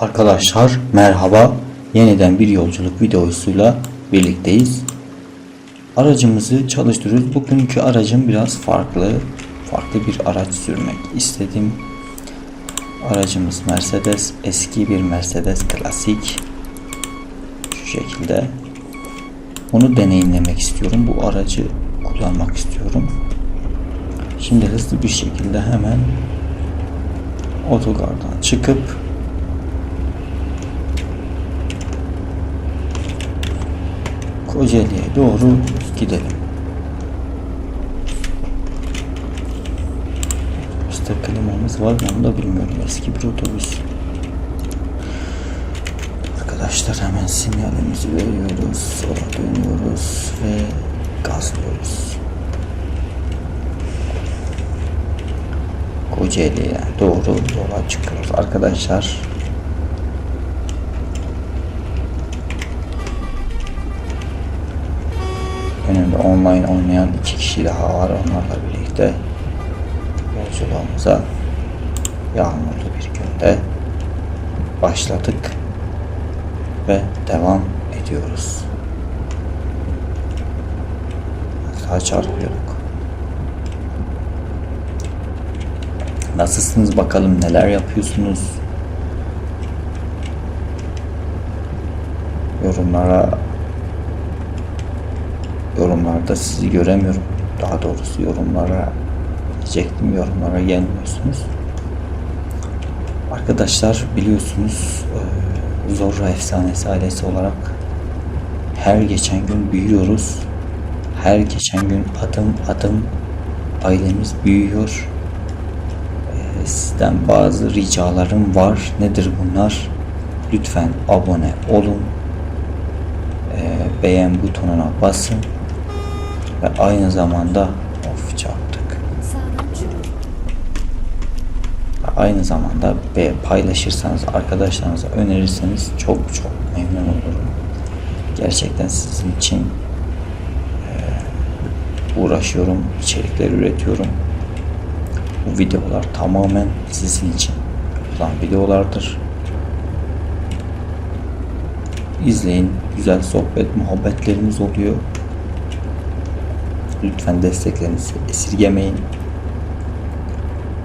Arkadaşlar merhaba. Yeniden bir yolculuk videosuyla birlikteyiz. Aracımızı çalıştırıyoruz. Bugünkü aracım biraz farklı. Farklı bir araç sürmek istedim. Aracımız Mercedes. Eski bir Mercedes klasik. Şu şekilde. Onu deneyimlemek istiyorum. Bu aracı kullanmak istiyorum. Şimdi hızlı bir şekilde hemen otogardan çıkıp Kocaeli'ye doğru gidelim. İşte klimamız var mı onu da bilmiyorum. Eski bir otobüs. Arkadaşlar hemen sinyalimizi veriyoruz. Sonra dönüyoruz ve gazlıyoruz. Kocaeli'ye doğru yola çıkıyoruz. Arkadaşlar Önümde online oynayan iki kişi daha var. Onlarla birlikte yolculuğumuza yağmurlu bir günde başladık ve devam ediyoruz. Daha çarpıyorduk. Nasılsınız bakalım neler yapıyorsunuz? Yorumlara yorumlarda sizi göremiyorum. Daha doğrusu yorumlara diyecektim yorumlara gelmiyorsunuz. Arkadaşlar biliyorsunuz e, Zorra Efsanesi ailesi olarak her geçen gün büyüyoruz. Her geçen gün adım adım ailemiz büyüyor. E, Sizden bazı ricalarım var. Nedir bunlar? Lütfen abone olun. E, Beğen butonuna basın ve aynı zamanda of çarptık. Aynı zamanda ve paylaşırsanız arkadaşlarınıza önerirseniz çok çok memnun olurum. Gerçekten sizin için uğraşıyorum, içerikler üretiyorum. Bu videolar tamamen sizin için yapılan videolardır. İzleyin, güzel sohbet, muhabbetlerimiz oluyor. Lütfen desteklerinizi esirgemeyin.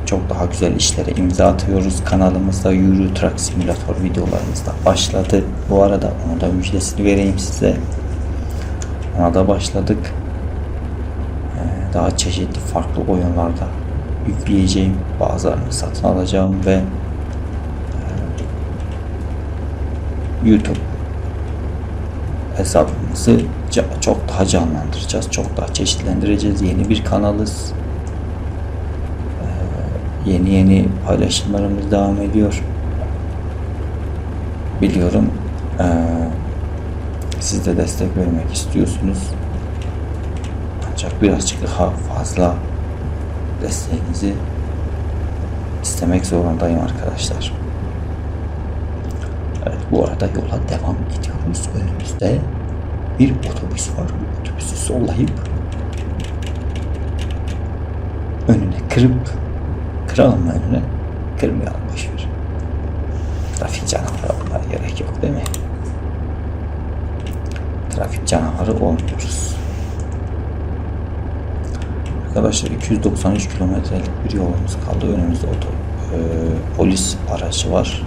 Çok daha güzel işlere imza atıyoruz. Kanalımızda Euro Truck Simulator videolarımız da başladı. Bu arada onu da müjdesini vereyim size. Ona da başladık. Ee, Daha çeşitli farklı oyunlarda yükleyeceğim. Bazılarını satın alacağım ve e, YouTube hesabımızı çok daha canlandıracağız. Çok daha çeşitlendireceğiz. Yeni bir kanalız. Ee, yeni yeni paylaşımlarımız devam ediyor. Biliyorum ee, siz de destek vermek istiyorsunuz. Ancak birazcık daha fazla desteğinizi istemek zorundayım arkadaşlar. Bu arada yola devam ediyoruz. Önümüzde bir otobüs var. Otobüsü sollayıp önüne kırıp kıralım önüne? Kırmayalım boşver. Trafik canavarı olmaya gerek yok değil mi? Trafik canavarı olmuyoruz. Arkadaşlar 293 kilometrelik bir yolumuz kaldı. Önümüzde oto, e, polis aracı var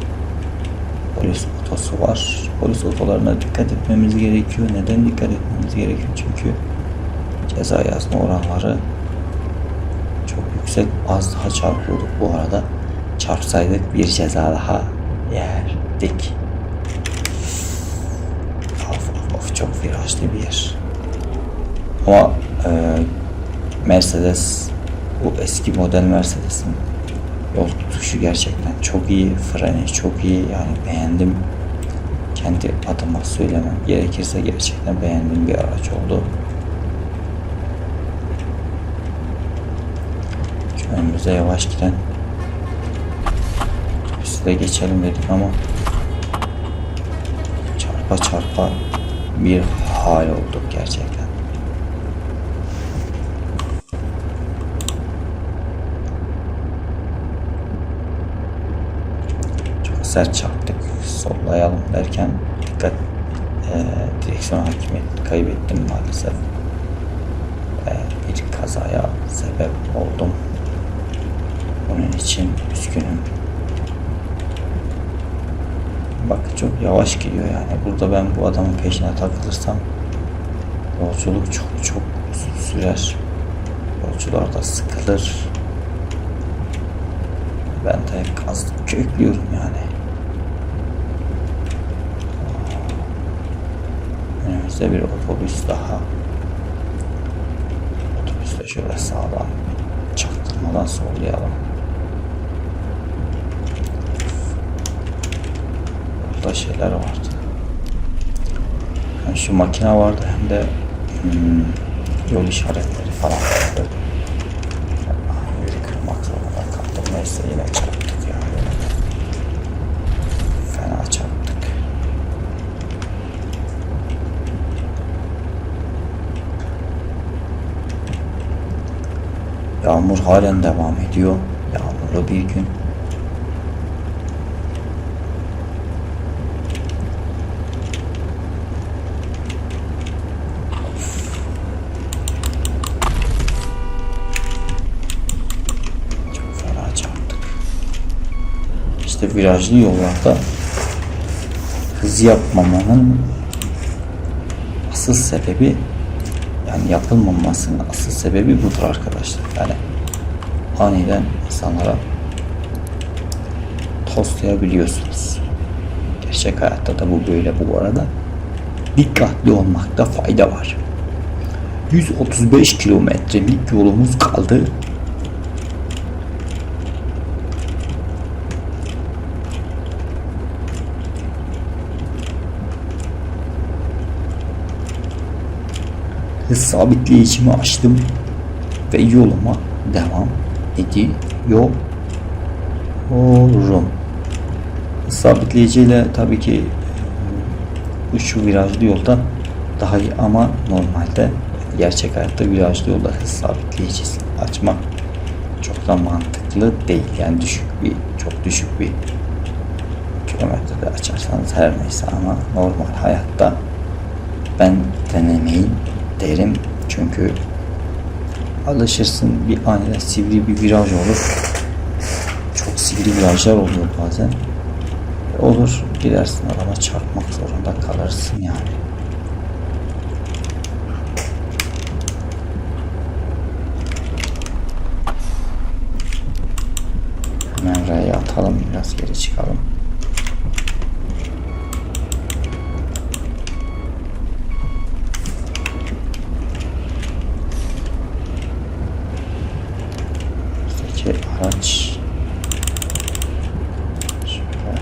polis otosu var. Polis otolarına dikkat etmemiz gerekiyor. Neden dikkat etmemiz gerekiyor? Çünkü ceza yazma oranları çok yüksek. Az daha çarpıyorduk bu arada. Çarpsaydık bir ceza daha yerdik. Of, of, of çok virajlı bir yer. Ama e, Mercedes bu eski model Mercedes'in yol tutuşu gerçekten çok iyi. Freni çok iyi. Yani beğendim. Kendi adıma söylemem gerekirse gerçekten beğendiğim bir araç oldu. Şu önümüze yavaş giden de geçelim dedik ama çarpa çarpa bir hal olduk gerçekten. Çok sert çarptık. Sollayalım derken dikkat e, direksiyon hakimiyetini kaybettim maalesef. Ve bir kazaya sebep oldum. Bunun için üzgünüm. Bak çok yavaş gidiyor yani. Burada ben bu adamın peşine takılırsam yolculuk çok çok uzun sürer. Yolcular da sıkılır. Ben de gaz köklüyorum yani. Önümüzde bir otobüs daha. Otobüste şöyle sağdan çaktırmadan sollayalım. Burada şeyler vardı. Hem şu makine vardı hem de hmm, yol işaretleri falan vardı. Yeri kırmak zorunda kaldım. Neyse yine çarptık ya. Fena çarptık. Yağmur halen devam ediyor. Yağmurlu bir gün. İşte virajlı yollarda hız yapmamanın asıl sebebi yani yapılmamasının asıl sebebi budur arkadaşlar. Yani aniden insanlara tostlayabiliyorsunuz. Gerçek hayatta da bu böyle bu arada. Dikkatli olmakta fayda var. 135 kilometrelik yolumuz kaldı. Hız sabitleyicimi açtım ve yoluma devam ediyorum. Hız sabitleyiciyle tabii ki şu virajlı yolda daha iyi ama normalde gerçek hayatta virajlı yolda hız sabitleyicisi açmak çok da mantıklı değil. Yani düşük bir çok düşük bir kilometrede açarsanız her neyse ama normal hayatta ben denemeyin derim. Çünkü alışırsın bir aniden sivri bir viraj olur. Çok sivri virajlar oluyor bazen. Olur gidersin adama çarpmak zorunda kalırsın yani. Hemen R'ye atalım biraz geri çıkalım. Buradaki araç şöyle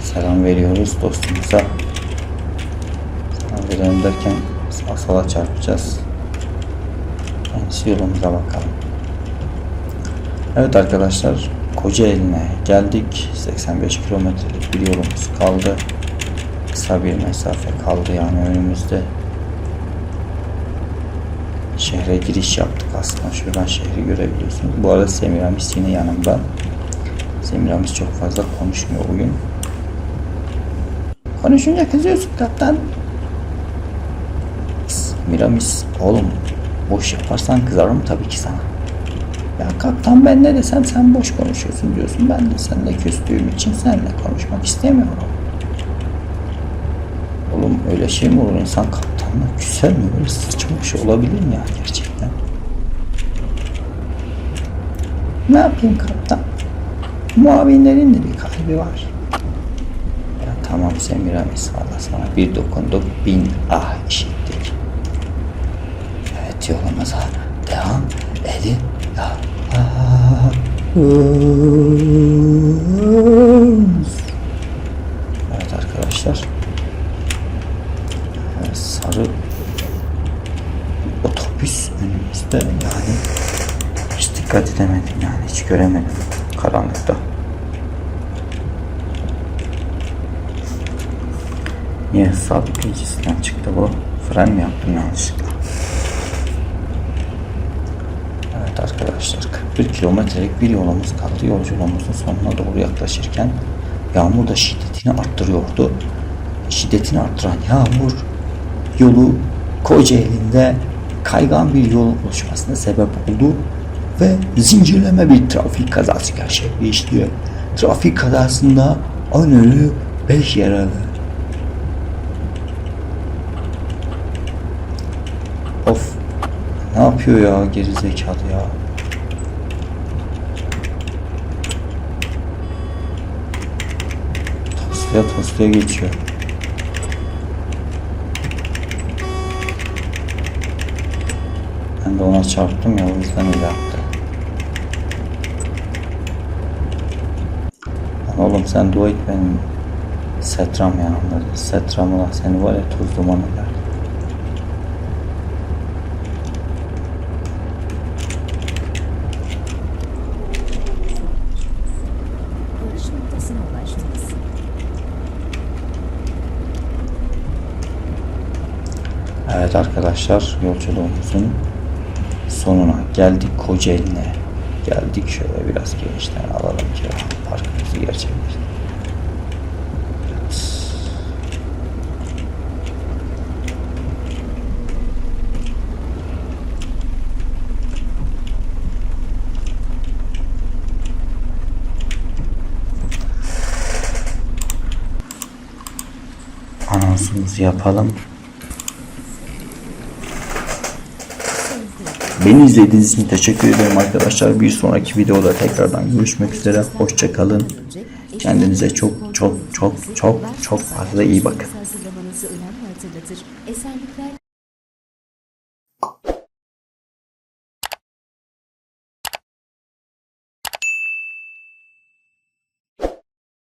selam veriyoruz dostumuza. Selam verelim derken sağa sola çarpacağız. Kendisi yolumuza bakalım. Evet arkadaşlar Kocaeli'ne geldik. 85 kilometrelik bir yolumuz kaldı. Kısa bir mesafe kaldı yani önümüzde. Şehre giriş yaptık aslında. Şuradan şehri görebiliyorsunuz. Bu arada Semiramis yine yanımda. Semiramis çok fazla konuşmuyor bugün. Konuşunca kızıyorsun kaptan. Semiramis oğlum boş yaparsan kızarım tabii ki sana. Ya kaptan ben ne desem sen boş konuşuyorsun diyorsun. Ben de seninle küstüğüm için seninle konuşmak istemiyorum. Öyle şey mi olur? İnsan kaptanla küser mi? Böyle saçma bir şey olabilir mi ya gerçekten? Ne yapayım kaptan? Muavinlerin de bir kalbi var. Ya tamam Semiramis valla sana bir dokunduk bin ah işittik. Evet yolumuza devam edin. Ya. Evet arkadaşlar. Evet, sarı otobüs önümüzde yani hiç dikkat edemedim yani hiç göremedim karanlıkta. Niye sabitleyicisinden çıktı bu? Fren mi yaptım yanlışlıkla? arkadaşlar 41 kilometrelik bir yolumuz kaldı. Yolculuğumuzun sonuna doğru yaklaşırken yağmur da şiddetini arttırıyordu. Şiddetini arttıran yağmur yolu Kocaeli'nde kaygan bir yol oluşmasına sebep oldu ve zincirleme bir trafik kazası gerçekleşti. Trafik kazasında 10 ölü 5 yaralı. Of ne yapıyor ya geri zekalı ya. Tosluya tosluya geçiyor. Ben de ona çarptım ya o yüzden öyle yaptı. Lan oğlum sen dua et benim setram yanımda. Setram ulan seni var ya toz duman eder. Evet arkadaşlar yolculuğumuzun sonuna geldik Kocaeli'ne. Geldik şöyle biraz genişten alalım ki parkımızı gerçekleştirelim. Anonsumuzu yapalım. Beni izlediğiniz için teşekkür ederim arkadaşlar. Bir sonraki videoda tekrardan görüşmek üzere. Hoşçakalın. Kendinize çok çok çok çok çok fazla iyi bakın.